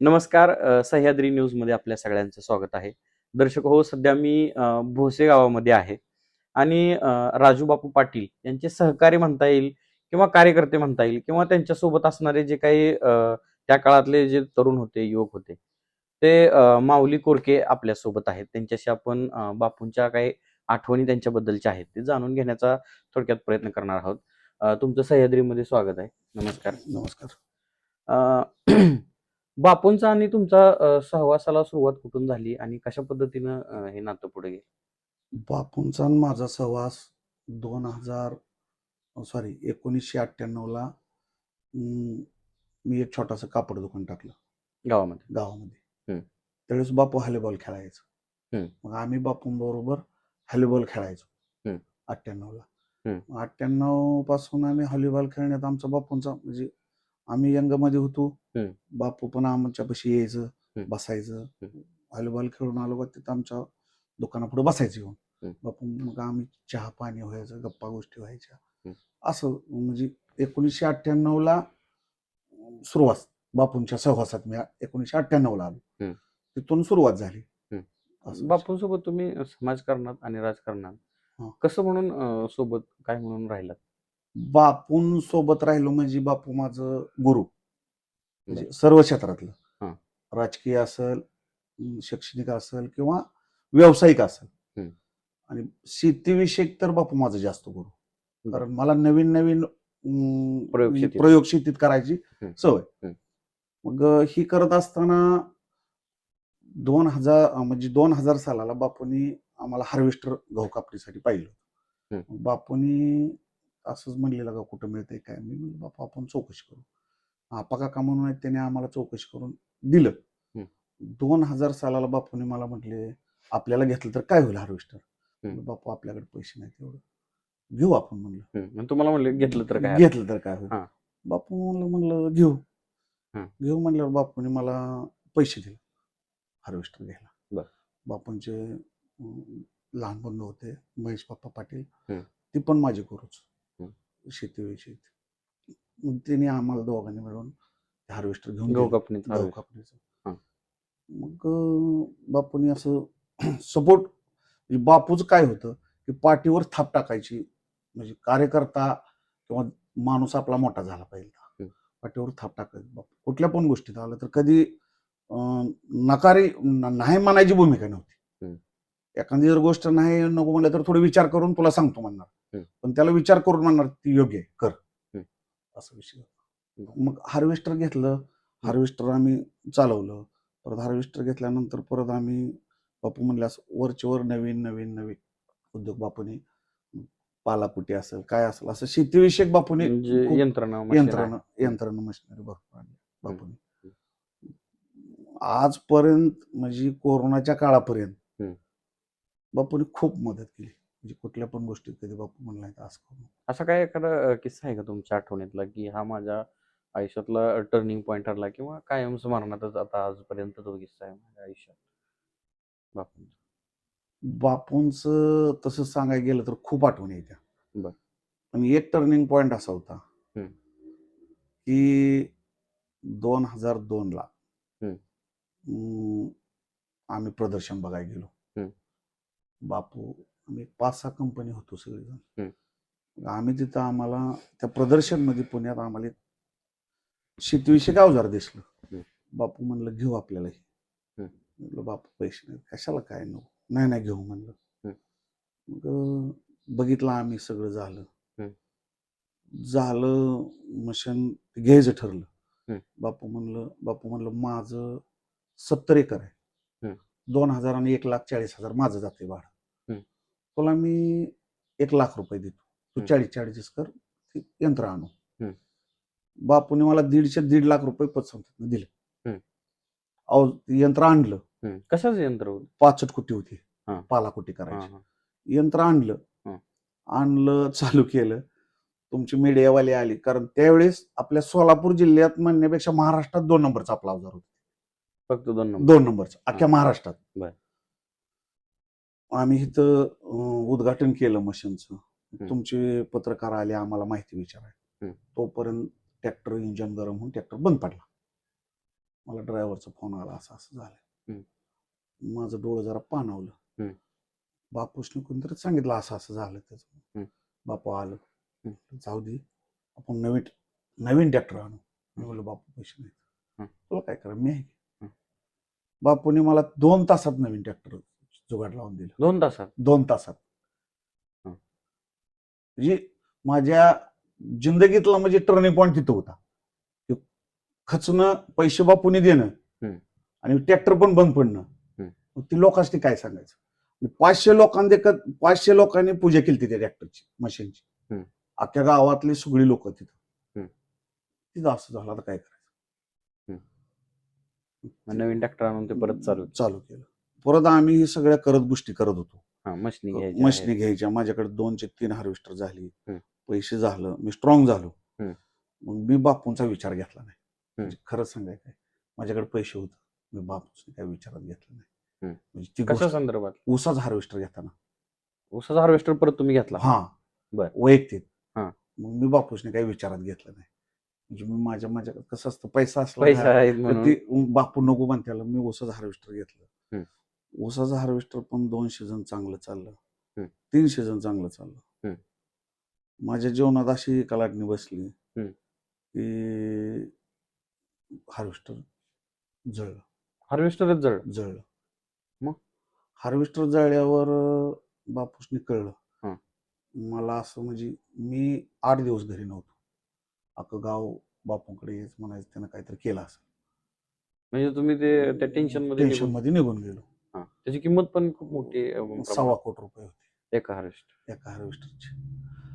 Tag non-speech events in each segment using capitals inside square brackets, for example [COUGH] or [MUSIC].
नमस्कार सह्याद्री न्यूजमध्ये आपल्या सगळ्यांचं स्वागत आहे. दर्शक हो सध्या मी भोसे गावामध्ये आहे आणि राजू बापू पाटील यांचे सहकारी म्हणता येईल किंवा कार्यकर्ते म्हणता येईल किंवा त्यांच्यासोबत असणारे जे काही त्या काळातले जे तरुण होते युवक होते ते माऊली कोरके आपल्यासोबत आहेत. त्यांच्याशी आपण बापूंच्या काही आठवणी त्यांच्याबद्दलच्या आहेत ते जाणून घेण्याचा थोडक्यात प्रयत्न करणार आहोत. तुमचं सह्याद्रीमध्ये स्वागत आहे. नमस्कार. नमस्कार. अ, बापूंचा आणि तुमचा सहवासाला सुरुवात कुठून झाली आणि कशा पद्धतीनं हे नातं पुढे गेलं बापूंचा आणि माझा सहवास दोन हजार सॉरी एकोणीसशे अठ्ठ्याण्णवला मी एक छोटासा कापड दुकान टाकलं गावामध्ये गावामध्ये. त्यावेळेस बापू हॉलीबॉल खेळायचं. मग आम्ही बापूंबरोबर हॉलीबॉल खेळायचो. अठ्ठ्याण्णवला. अठ्ठ्याण्णवपासून आम्ही हॉलीबॉल खेळण्यात आमचा बापूंचा म्हणजे आम्ही यंगमध्ये होतो हम्म. बापू पण आमच्यापाशी यायचं हम्म. बसायचं. व्हॉलीबॉल खेळून आलो का तिथं आमच्या दुकानापुढे बसायचं येऊन. बापू मग आम्ही चहा पाणी व्हायचं गप्पा गोष्टी व्हायच्या. असं म्हणजे एकोणीसशे अठ्ठ्याण्णवला सुरुवात बापूंच्या सहवासात मी एकोणीसशे अठ्ठ्याण्णवला आलो हम्म. तिथून सुरुवात झाली बापूंसोबत तुम्ही समाजकारणात आणि राजकारणात. कसं म्हणून सोबत काय म्हणून राहिलात बापूं सोबत राहिलो म्हणजे बापू माझं गुरु म्हणजे सर्व क्षेत्रातलं. राजकीय असेल शैक्षणिक असेल किंवा व्यावसायिक असेल. आणि शेतीविषयक तर बापू माझं जास्त गुरु. कारण मला नवीन नवीन अं, प्रयोग शेतीत. करायची. सवय. मग ही करत असताना दोन हजार म्हणजे दोन हजार सालाला बापूंनी आम्हाला हार्वेस्टर गहू कापणीसाठी पाहिलं बापूंनी असंच म्हणलेलं का कुठं मिळतंय काय मी म्हणलं बापू आपण चौकशी करू आपा काका म्हणून आहेत त्याने आम्हाला चौकशी करून दिलं. दोन हजार सालाला बापूने मला म्हटले आपल्याला घेतलं तर काय होईल हार्वेस्टर. बापू आपल्याकडे पैसे नाहीत एवढं घेऊ आपण म्हणलं तुम्हाला म्हणलं घेतलं तर काय घेतलं तर काय होईल हा. बापू म्हणलं म्हणलं घेऊ. घेऊ म्हणल्यावर बापूने मला पैसे दिले हार्वेस्टर घ्यायला. बापूंचे लहान बंधू होते महेश बाप्पा पाटील. ती पण माझी गुरुच. शेतीविषयी मग त्यांनी आम्हाला दोघांनी मिळून हार्वेस्टर घेऊन गहू दिलं. कापणीत गहू. कापणीचं हा. मग अं, बापूंनी असं [CLEARS THROAT] सपोर्ट बापूच काय होतं की पाठीवर थाप टाकायची म्हणजे कार्यकर्ता किंवा माणूस आपला मोठा झाला पाहिजे पाठीवर थाप टाकायची बापू कुठल्या पण गोष्टीत आलं तर कधी अं, नकारी न- नाही म्हणायची भूमिका नव्हती. एखादी जर गोष्ट नाही नको म्हणलं तर थोडं विचार करून तुला सांगतो म्हणणार. पण त्याला विचार करून म्हणणार ती योग्य आहे कर. असं विषय मग हार्वेस्टर घेतलं हार्वेस्टर आम्ही चालवलं परत हार्वेस्टर घेतल्यानंतर परत आम्ही बापू म्हणल्यास वरचे वर नवीन नवीन नवीन उद्योग बापूने पालाकुटी असेल काय असेल असं शेतीविषयक बापूने म्हणजे यंत्रणा. यंत्रणा यंत्रणा मशिनरी भरपूर आणली बापूने आजपर्यंत म्हणजे कोरोनाच्या काळापर्यंत. बापूने खूप मदत केली म्हणजे कुठल्या पण गोष्टीत कधी बापू म्हणला नाही असं करू नको. असा काय एखादा अ, किस्सा आहे का तुमच्या आठवणीतला की हा माझ्या आयुष्यातला टर्निंग पॉइंट ठरला किंवा कायम स्मरणातच आता आजपर्यंत तो किस्सा आहे माझ्या आयुष्यात बापूंचा बापूंचं तसं सांगायला गेलं तर खूप आठवणी येत्या बर. पण एक टर्निंग पॉइंट असा होता हम्म. की दोन हजार दोन ला हम्म. अं, आम्ही प्रदर्शन बघायला गेलो. बापू आम्ही पाच सहा कंपनी होतो सगळेजण आम्ही तिथं आम्हाला त्या प्रदर्शनमध्ये पुण्यात आम्हाला एक शेतीविषयक अवजार दिसलं. बापू म्हणलं घेऊ आपल्याला हे. म्हणलं बापू पैसे नाही कशाला काय नको नाही नाही घेऊ म्हणलं मग बघितलं आम्ही सगळं झालं. झालं मशन घ्यायचं ठरलं. बापू म्हणलं बापू म्हणलं माझं सत्तर एकर आहे. दोन हजार आणि एक लाख चाळीस हजार माझं जाते भाडं. तुला मी एक लाख रुपये देतो तू. चाळीस चाळीस कर ते यंत्र आणू. बापूने मला दीडशे दीड लाख रुपये पतसंस्थेतनं दिले. अहो यंत्र आणलं. कशाचं यंत्र होतं पाचट कुटी होती. पालाकुटी हा, करायची. यंत्र आणलं. आणलं चालू केलं तुमची मीडियावाली आली कारण त्यावेळेस आपल्या सोलापूर जिल्ह्यात म्हणण्यापेक्षा महाराष्ट्रात दोन नंबरचा आपला अवजार होता फक्त दोन नंबर दोन नंबरचा अख्ख्या. महाराष्ट्रात. आम्ही इथं उद्घाटन केलं मशीनचं. तुमचे पत्रकार आले आम्हाला माहिती विचाराय. तोपर्यंत ट्रॅक्टर इंजन गरम होऊन ट्रॅक्टर बंद पडला मला ड्रायव्हरचा फोन आला असं असं झालं. माझं डोळं जरा पाणावलं. बापूसने कोणतरी सांगितलं असं असं झालं त्याचं. बापू आलं. जाऊ दे आपण नवीन नवीन ट्रॅक्टर आणू मी बोललो बापू पैसे नाही. तुला काय करा मी आहे की?" हम्म. बापूने मला दोन तासात नवीन ट्रॅक्टर जुगाड लावून दिलं. दोन तासात? दोन तासात. म्हणजे माझ्या जिंदगीतला म्हणजे टर्निंग पॉईंट तिथं होता. खचणं पैसे बापूने देणं. आणि ट्रॅक्टर पण बंद पडणं. मग ती लोकांनी काय सांगायचं? पाचशे लोकांनी पाचशे लोकांनी पूजा केली त्या ट्रॅक्टरची मशीनची. अख्ख्या गावातली सगळी लोक तिथं. तिथं असं झालं आता काय करायचं? नवीन ट्रॅक्टर आणून ते परत चालू चालू केलं. परत आम्ही हे सगळ्या करत गोष्टी करत होतो. हा मशनी घ्यायची मशनी घ्यायच्या. माझ्याकडे दोनचे तीन हार्वेस्टर झाली. हम्म. पैसे झालं. मी स्ट्रॉंग झालो. हम्म. मग मी बापूंचा विचार घेतला नाही. म्हणजे खरंच सांगाय काय? माझ्याकडे पैसे होते. मी बापूंचा काय विचारात घेतलं नाही. हम्म. म्हणजे ती कशा गोष्ट संदर्भात? ऊसाचा हार्वेस्टर घेताना. ऊसाचा हार्वेस्टर परत तुम्ही घेतला? हा. बर. वैयक्तिक. हा. मग मी बापूसने काही विचारात घेतलं नाही. म्हणजे मी माझ्या माझ्या कसं असतं? पैसा असला पैसा ना, आहेत तर म्हणून. ते बापू नको म्हणत्याला मी ऊसाचं हार्वेस्टर घेतलं. ऊसाचं हार्वेस्टर पण दोन सीझन चांगलं चाललं. तीन सीझन चांगलं चाललं. माझ्या जीवनात अशी कलाटणी बसली. की हार्वेस्टर जळलं हार्वेस्टरच जळ जळलं मग? हार्वेस्टर जळल्यावर बापूसनी कळलं. मला असं म्हणजे मी आठ दिवस घरी नव्हतो अख्खं गाव बापूंकडे येच म्हणायचं त्यानं काहीतरी केलं असं म्हणजे तुम्ही ते टेन्शनमध्ये टेन्शनमध्ये निघून गेलो हा. त्याची किंमत पण खूप मोठी अं. सव्वा कोटी रुपये होते. एका हार्वेस्टर एका हार्वेस्टरचे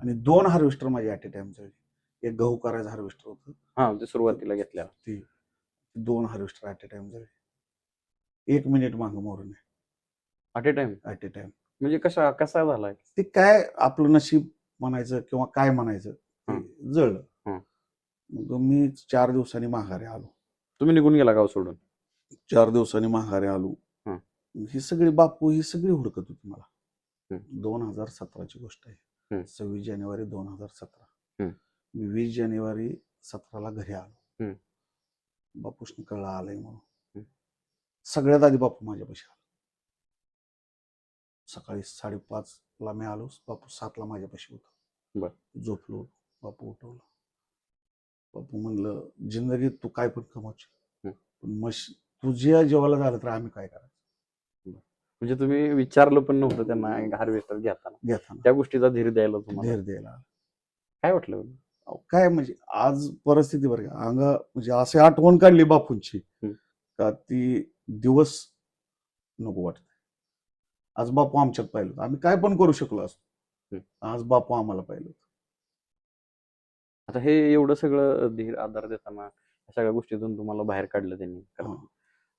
आणि दोन हार्वेस्टर माझे ॲट ए टाइम जळले एक गहू करायचं हार्वेस्टर होतं. हा ते सुरुवातीला घेतल्या ते दोन हार्वेस्टर ॲट ए टाइम जळले एक मिनिट मागं मोरून at a time at a time म्हणजे कशा कसा झालाय ते काय आपलं नशीब म्हणायचं किंवा काय म्हणायचं ते जळलं. हं. मग मी चार दिवसांनी माघारी आलो. तुम्ही निघून गेला गाव सोडून? चार दिवसांनी माघारी आलो. हं. सगळी बापू ही सगळी हुडकत होती मला. दोन हजार सतराची गोष्ट. आहे सव्वीस जानेवारी दोन हजार सतरा. मी वीस जानेवारी सतराला घरी आलो. बापूसने कळलं आलंय म्हणून. सगळ्यात आधी बापू माझ्यापाशी आला सकाळी साडेपाच ला मी आलो बापू सातला माझ्यापाशी होता. झोपलो बापू उठवलं बापू म्हणलं जिंदगीत तू काय पण कमवशील. पण मश तुझ्या जेवायला झालं तर आम्ही काय करायचं म्हणजे तुम्ही विचारलं पण नव्हतं त्यांना हार्वेस्टर घेताना घेताना त्या गोष्टीचा धीर द्यायला तुम्हाला धीर द्यायला काय वाटलं काय म्हणजे आज परिस्थिती बरं का अंगा म्हणजे असे आठवण काढली बापूंची. का ती दिवस नको वाटत आज बापू आमच्यात पाहिलं होतं. आम्ही काय पण करू शकलो असतो. आज बापू आम्हाला पाहिलं होतं. आता हे एवढं सगळं धीर आधार देताना या सगळ्या गोष्टीतून तुम्हाला बाहेर काढलं त्यांनी.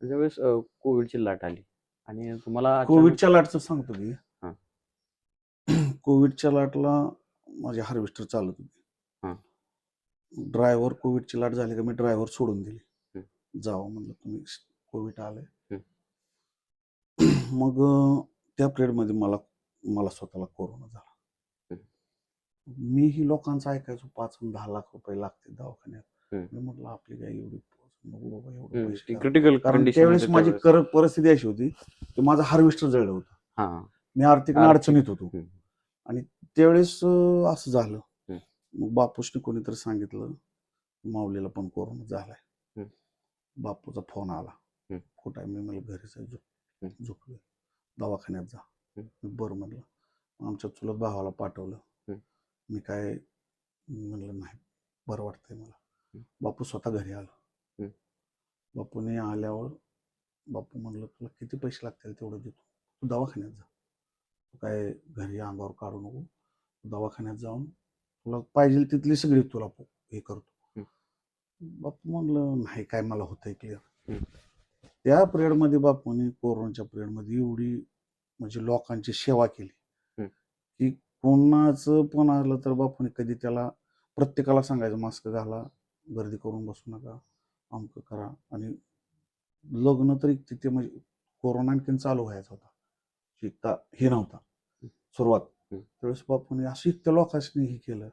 ज्यावेळेस कोविडची लाट आली आणि तुम्हाला कोविडच्या लाटचं सांगतो हा. [CLEARS THROAT] कोविडच्या लाटला माझे हार्वेस्टर चालत हा. होते ड्रायव्हर कोविडची लाट झाली का मी ड्रायव्हर सोडून दिली हं. जावं म्हणलं तुम्ही कोविड आलंय हं. [CLEARS THROAT] मग त्या पिरियडमध्ये मला मला स्वतःला कोरोना झाला हं. मीही लोकांचं ऐकायचो पाच दहा लाख रुपये लागते दवाखान्यात हं. मी म्हटलं आपली काय एवढी नको बाबा एवढे हम्म, पैसे ती घाला. क्रिटिकल कारण त्यावेळेस माझी कर परिस्थिती अशी होती की माझं हार्वेस्टर जळलं होतं हा मी आर्थिक आर्थिक. अडचणीत होतो हम्म. आणि त्यावेळेस अं, असं झालं हम्म. मग बापूसने कोणीतरी सांगितलं माऊलीला पण कोरोना झालाय हम्म. बापूचा फोन आला हम्म. कुठं आहे मी म्हणलं घरीच आहे झोप हम्म. दवाखान्यात जा हम्म. मी बरं म्हणलं आमच्या चुलत भावाला पाठवलं हम्म. मी काय म्हणलं नाही बरं वाटतंय मला. बापू स्वतः घरी आला. बापूने आल्यावर बापू म्हणलं तुला किती पैसे लागतील तेवढं देतो. तू दवाखान्यात जा. तू काय घरी अंगावर काढू नको. दवाखान्यात जाऊन तुला पाहिजे तिथली सगळी तुला हे करतो. बापू म्हणलं नाही काय मला होतंय क्लिअर. त्या पिरियडमध्ये बापूने कोरोनाच्या पिरियडमध्ये एवढी म्हणजे लोकांची सेवा केली. की कोणाचं पण आलं तर बापूने कधी त्याला प्रत्येकाला सांगायचं मास्क घाला गर्दी करून बसू नका. अमकं करा. आणि लग्न तरी तिथे म्हणजे कोरोना आणखीन चालू व्हायचा होता. शिकता हे नव्हता. सुरुवात. त्यावेळेस बापूने असं इतक्या लोकांनी हे केलं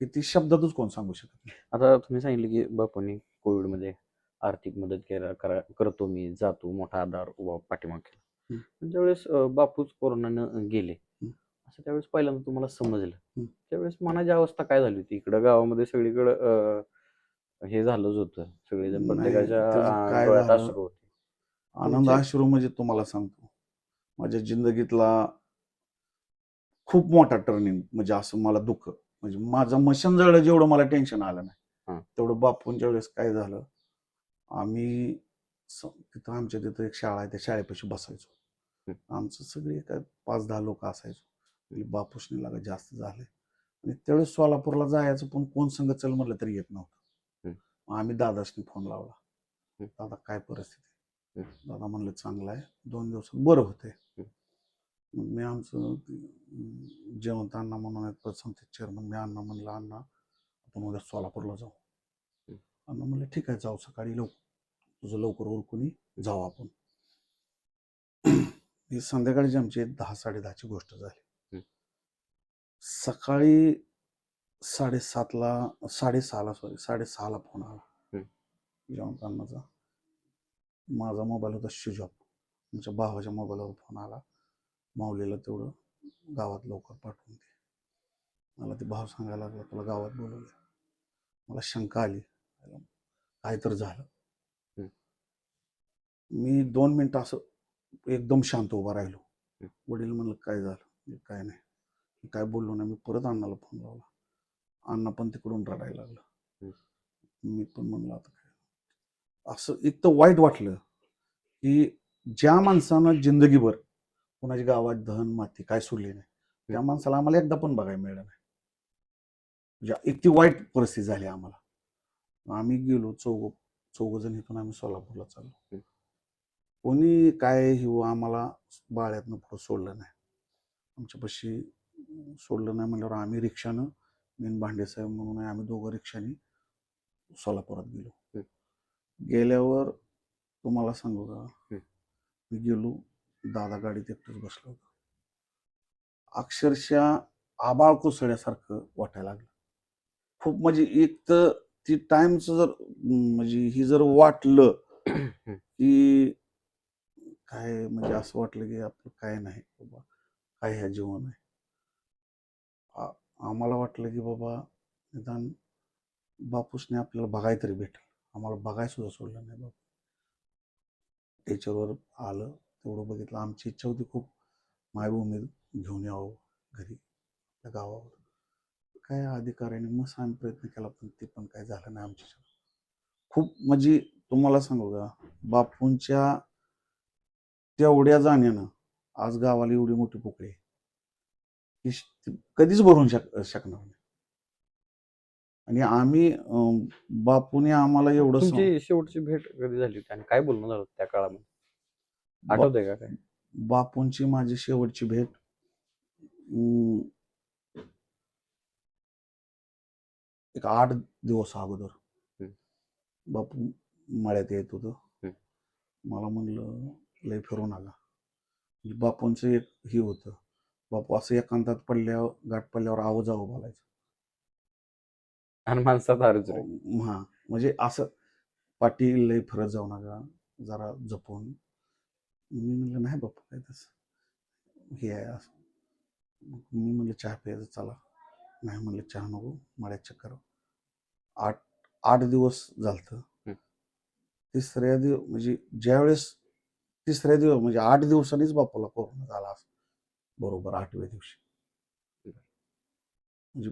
की ती शब्दातच कोण सांगू शकत आता तुम्ही सांगितलं की बापूंनी कोविडमध्ये आर्थिक मदत केला करा करतो मी जातो मोठा आधार उभा पाठीमाग केला. ज्यावेळेस बापूच कोरोनानं गेले. असं त्यावेळेस पहिल्यांदा तुम्हाला समजलं. त्यावेळेस मनाची अवस्था काय झाली होती? इकडं गावामध्ये सगळीकडं हे झालंच होतं. सगळेजण नाही, प्रत्येकाच्या त्याचं अं, काय डोळ्यात झालं? अश्रू होते. आनंद तुमचे- अश्रू म्हणजे तुम्हाला सांगतो. माझ्या जिंदगीतला खूप मोठा टर्निंग म्हणजे असं मला दुःख. म्हणजे माझं मशन जळलं जेवढं मला टेन्शन आलं हा. नाही तेवढं बापूंच्या वेळेस काय झालं? आम्ही स- तिथं आमच्या तिथं एक शाळा आहे त्या शाळेपाशी बसायचो. आमचं सगळे काय पाच दहा लोक असायचो. म्हणजे बापूसने लागा जास्त झाले. आणि त्यावेळेस सोलापूरला जायचं पण कोण संग चल म्हणलं तरी येत नव्हतं. मग आम्ही दादासनी फोन लावला. दादा काय परिस्थिती. दादा म्हणलं चांगलं आहे दोन दिवसात बरं होते. मग मी आमचं जयवंत अण्णा म्हणून आहेत पतसंस्थेचे चेअरमन मी अण्णा म्हणलं अण्णा आपण उद्या सोलापूरला जाऊ. अण्णा म्हणलं ठीक आहे जाऊ सकाळी लवकर तुझं लवकर उरकून ये, जाऊ आपण ही संध्याकाळची आमची दहा साडे दहाची गोष्ट झाली. सकाळी साडेसातला साडेसहाला सॉरी साडेसहाला फोन आला. जयवंत अण्णाचा माझा मोबाईल होता ऑफ आमच्या भावाच्या मोबाईलवर फोन आला. माऊलीला तेवढं गावात लवकर पाठवून दे. मला ते भाव सांगायला लागला तुला गावात बोलवलं. मला शंका आली. काय तर झालं. मी दोन मिनिटं असं एकदम शांत उभा राहिलो. वडील म्हणलं काय झालं? काय नाही. काय बोललो नाही. मी परत अण्णाला फोन लावला. अण्णा पण तिकडून रडायला लागलं. मी पण म्हणलं आता काय. असं एक तर वाईट वाटलं की ज्या माणसानं जिंदगीभर कोणाच्या गावात धन माती काय सोडली नाही त्या माणसाला आम्हाला एकदा पण बघायला मिळालं नाही. म्हणजे इतकी वाईट परिस्थिती झाली आम्हाला. आम्ही गेलो चौघ चौघ जण इथून आम्ही सोलापूरला चाललो. कोणी काय हिव आम्हाला बाळ्यातनं पुढं सोडलं नाही. आमच्यापाशी सोडलं नाही म्हणल्यावर आम्ही रिक्षानं मी भांडे साहेब म्हणून आहे, आम्ही दोघं रिक्षाने सोलापुरात गेलो. गेल्यावर तुम्हाला सांगू का? मी गेलो दादा गाडीत एकटंच बसलो होतो. अक्षरशः आबाळ कोसळल्यासारखं वाटायला लागलं. खूप म्हणजे एक तर ती टाइमचं जर अं, म्हणजे ही जर वाटलं की काय म्हणजे असं वाटलं की आपलं काय नाही बाबा काय ह्या जीवन आहे आ- आम्हाला वाटलं की बाबा निदान बापूसने आपल्याला बघाय तरी भेटेल. आम्हाला बघाय सुद्धा सोडलं नाही बापू त्याच्यावर आलं तेवढं बघितलं. आमची इच्छा होती खूप मायभूमी घेऊन यावं घरी त्या गावावर. काय अधिकाऱ्याने मस्त आम्ही प्रयत्न केला पण ते पण काय झालं नाही आमच्या खूप म्हणजे तुम्हाला सांगू का बापूंच्या तेवढ्या जाण्यानं आज गावाला एवढी मोठी पोकळी आहे. कधीच भरून शक शकणार नाही. आणि आम्ही अं, बापूने आम्हाला एवढं तुमची शेवटची भेट कधी झाली होती आणि काय बोलणं झालं होतं त्या काळामध्ये? बा- आठवतंय का काय? बापूंची माझी शेवटची भेट अं, एक आठ दिवस अगोदर. हम्म. बापू मळ्यात येत होतं. हम्म. मला म्हणलं लय फिरून आला. म्हणजे बापूंचं एक हे होतं. बापू असं एकांतात पडल्यावर गाठ पडल्यावर आवाज आहो बोलायचं. आणि माणसात हारच रे हा. म्हणजे असं पाठी लय फिरत जाऊ नका जरा जपून. मी म्हणलं नाही बापू काय तसं. हे आहे असं. मग मी म्हणलं चहा प्यायचं चला. नाही म्हणलं चहा नको मळ्यात चक्कर आठ आठ दिवस झालतं. तिसऱ्या दिवस म्हणजे ज्यावेळेस तिसऱ्या दिवस म्हणजे आठ दिवसांनीच बापूला कोरोना झाला असं. बरोबर आठव्या दिवशी. म्हणजे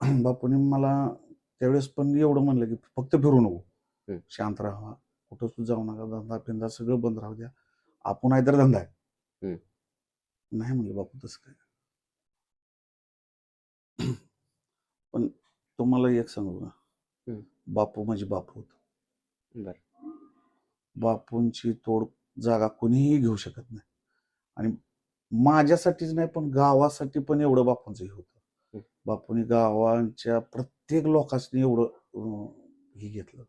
[CLEARS THROAT] बापूने मला त्यावेळेस पण एवढं म्हणलं की फक्त फिरू नको. शांत राहा. कुठं तू जाऊ नका. धंदा फिंदा सगळं बंद राहू द्या. आपण आहे तर धंदा आहे. नाही म्हणलं बापू तसं काय. [CLEARS THROAT] पण तुम्हाला एक सांगू का. बापू म्हणजे बापू होत. बापूंची तोड जागा कोणीही घेऊ शकत नाही. आणि माझ्यासाठीच नाही पण गावासाठी पण एवढं बापूंचं हे होतं. बापूंनी गावांच्या प्रत्येक लोकांनी एवढं हे घेतलं.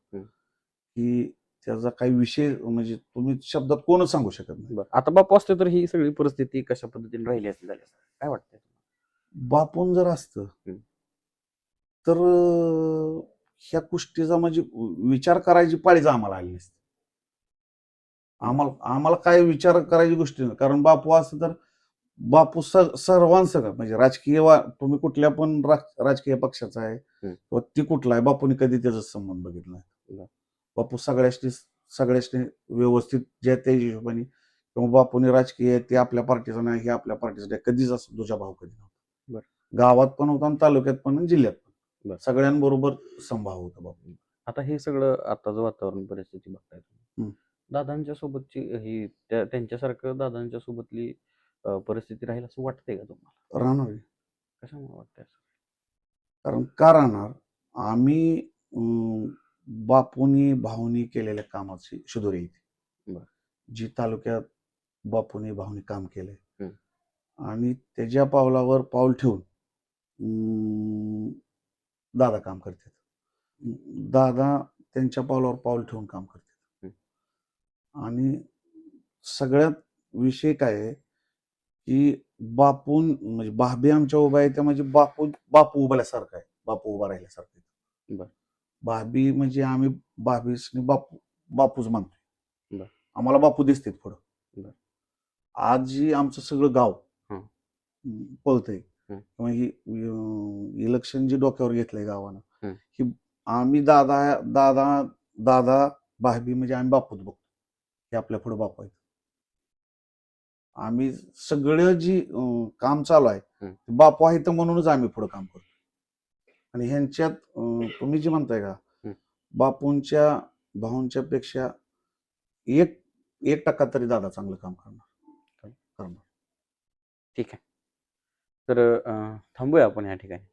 की त्याचा काही विषय म्हणजे तुम्ही शब्दात कोणच सांगू शकत नाही बरं आता बापू असते तर ही सगळी परिस्थिती कशा पद्धतीने राहिली असती झाली? काय वाटतंय बापून जर असतं. तर ह्या गोष्टीचा म्हणजे विचार करायची पाळीच आम्हाला आली नसते आम्हाला आम्हाला काय विचार करायची गोष्टी नाही कारण बापू असं तर बापू स- सर्वांसंग म्हणजे राजकीय वा- तुम्ही कुठल्या पण राज- राजकीय पक्षाचा आहे. किंवा ती कुठला आहे बापूने कधी त्याचा संबंध बघितला नाही. बापू सगळ्याशी सगळ्याशी व्यवस्थित ज्या त्या हिशोबाने किंवा बापूने राजकीय ते आपल्या पार्टीचं नाही हे आपल्या पार्टीचं नाही कधीच असं तुझा भाव कधी नव्हता. गावात पण होता आणि तालुक्यात पण आणि जिल्ह्यात. पण सगळ्यांबरोबर संभाव होता बापू आता हे सगळं आताचं वातावरण परिस्थिती बघताय. दादांच्या सोबतची ही त्या- त्यांच्यासारखं दादांच्या सोबतली अं, परिस्थिती राहील असं वाटतंय का तुम्हाला? राहणार आहे. कशामुळे वाटतंय असं? कारण का राहणार? आम्ही अं, बापूनी भाऊनी केलेल्या कामाची शुधुरी येते बर. जी तालुक्यात बापूनी भाऊनी काम केलंय. हम्म. आणि त्याच्या पावलावर पाऊल ठेवून अं, दादा काम करतात. दादा त्यांच्या पावलावर पाऊल ठेवून काम करतात. आणि सगळ्यात विषय काय आहे की बापून म्हणजे बाबे आमच्या उभा आहे त्या म्हणजे बापू बापू उभाल्यासारखा आहे बापू उभा राहिल्यासारखा आहे. बर. बाबी म्हणजे आम्ही बाबीसनी बापू बापूच मानतोय बर. आम्हाला बापू दिसतात पुढं बर. आज जी आमचं सगळं गाव हं. पळतंय हं. किंवा ही इलेक्शन जे डोक्यावर घेतलंय गावानं हं. ही आम्ही दादा दादा दादा भाबी म्हणजे आम्ही बापूच बघतो हे आपल्या पुढे बापू आहेत आम्ही सगळं जी अं, काम चालू आहे. ते बापू आहे तर म्हणूनच आम्ही पुढे काम करतो. आणि ह्यांच्यात अं, तुम्ही जे म्हणताय का. बापूंच्या भाऊंच्या पेक्षा एक एक टक्का तरी दादा चांगलं काम करणार. करणार ठीक आहे. तर अं, थांबूया आपण या ठिकाणी.